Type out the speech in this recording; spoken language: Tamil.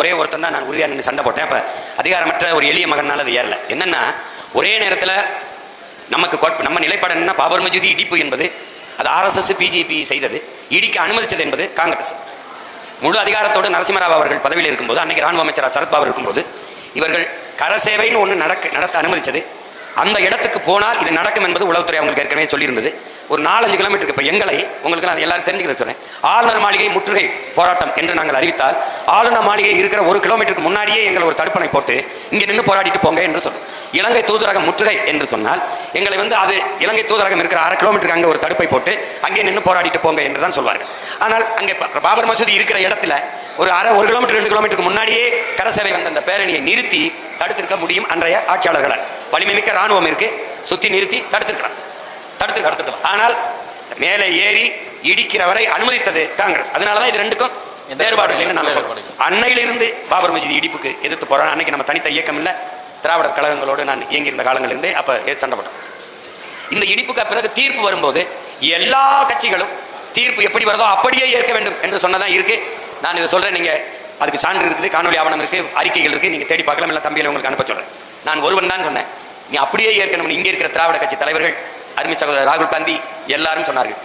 ஒரே ஒருத்தன் தான் நான் உறுதியாக நின்று சண்டை போட்டேன். அப்போ அதிகாரமற்ற ஒரு எளிய மகனால் அது ஏறல. என்னன்னா ஒரே நேரத்தில் நமக்கு நம்ம நிலைப்பாடு என்னன்னா பாபர் மஜூதி இடிப்பு என்பது அது ஆர்எஸ்எஸ் பிஜேபி செய்தது. இடிக்க அனுமதிச்சது என்பது காங்கிரஸ். முழு அதிகாரத்தோடு நரசிம்மராவ் அவர்கள் பதவியில் இருக்கும்போது அன்னைக்கு ராணுவ அமைச்சர் சரத்பாபு இருக்கும்போது இவர்கள் கரசேவைன்னு ஒன்று நடக்க நடத்த அனுமதிச்சது. அந்த இடத்துக்கு போனால் இது நடக்கும் என்பது உளவுத்துறை அவங்களுக்கு ஏற்கனவே சொல்லியிருந்தது. ஒரு நாலஞ்சு கிலோமீட்டருக்கு இப்போ எங்களை உங்களுக்கு நான் எல்லாரும் தெரிஞ்சுக்கிறேன் சொன்னேன். ஆளுநர் மாளிகை முற்றுகை போராட்டம் என்று நாங்கள் அறிவித்தால் ஆளுநர் மாளிகை இருக்கிற ஒரு கிலோமீட்டருக்கு முன்னாடியே எங்களை ஒரு தடுப்பணை போட்டு இங்கே நின்று போராடிட்டு போங்க என்று சொன்னோம் இலங்கை தூதரகம் முற்றுகை என்று சொன்னால் எங்களை வந்து அது இலங்கை தூதரகம் இருக்கிற அரை கிலோமீட்டருக்கு அங்கே ஒரு தடுப்பை போட்டு அங்கே நின்று போராடிட்டு போங்க என்று தான் சொல்வார்கள். ஆனால் அங்கே பாபர் மசூதி இருக்கிற இடத்துல ஒரு அரை ஒரு கிலோமீட்டர் ரெண்டு கிலோமீட்டருக்கு முன்னாடியே கரசேவை வந்த அந்த பேரணியை நிறுத்தி தடுத்திருக்க முடியும் அன்றைய ஆட்சியாளர்களால். வலிமை மிக்க ராணுவம் இருக்கு சுத்தி நிறுத்தி தடுத்திருக்கலாம். தடுத்து தடுத்துக்கலாம் ஆனால் மேலே ஏறி இடிக்கிறவரை அனுமதித்தது காங்கிரஸ். அதனால தான் இது ரெண்டுக்கும் வேறுபாடு இல்லைன்னு நாங்கள் சொல்றோம். அன்னையிலிருந்து பாபர் மசூதி இடிப்புக்கு எதிர்த்து போறோம். அன்னைக்கு நம்ம தனித்த இயக்கம் இல்லை. திராவிடர் கழகங்களோடு நான் இயங்கியிருந்த காலங்களிலிருந்தே அப்போ சண்டை இந்த இடிப்புக்கு பிறகு தீர்ப்பு வரும்போது எல்லா கட்சிகளும் தீர்ப்பு எப்படி வருதோ அப்படியே ஏற்க வேண்டும் என்று சொன்னதான் இருக்கு. நான் இதை சொல்றேன். நீங்க அதுக்கு சான்று இருக்குது காணொலி ஆவணம் இருக்கு அறிக்கைகள் இருக்கு. நீங்க தேடி பார்க்கலாம். இல்லை தம்பியில் உங்களுக்கு அனுப்ப சொல்றேன். நான் ஒருவன் தான் சொன்னேன். நீ அப்படியே ஏற்கனவே இங்கே இருக்கிற திராவிட கட்சி தலைவர்கள் அருமை சகோதரர் ராகுல் காந்தி எல்லாரும் சொன்னார்கள்.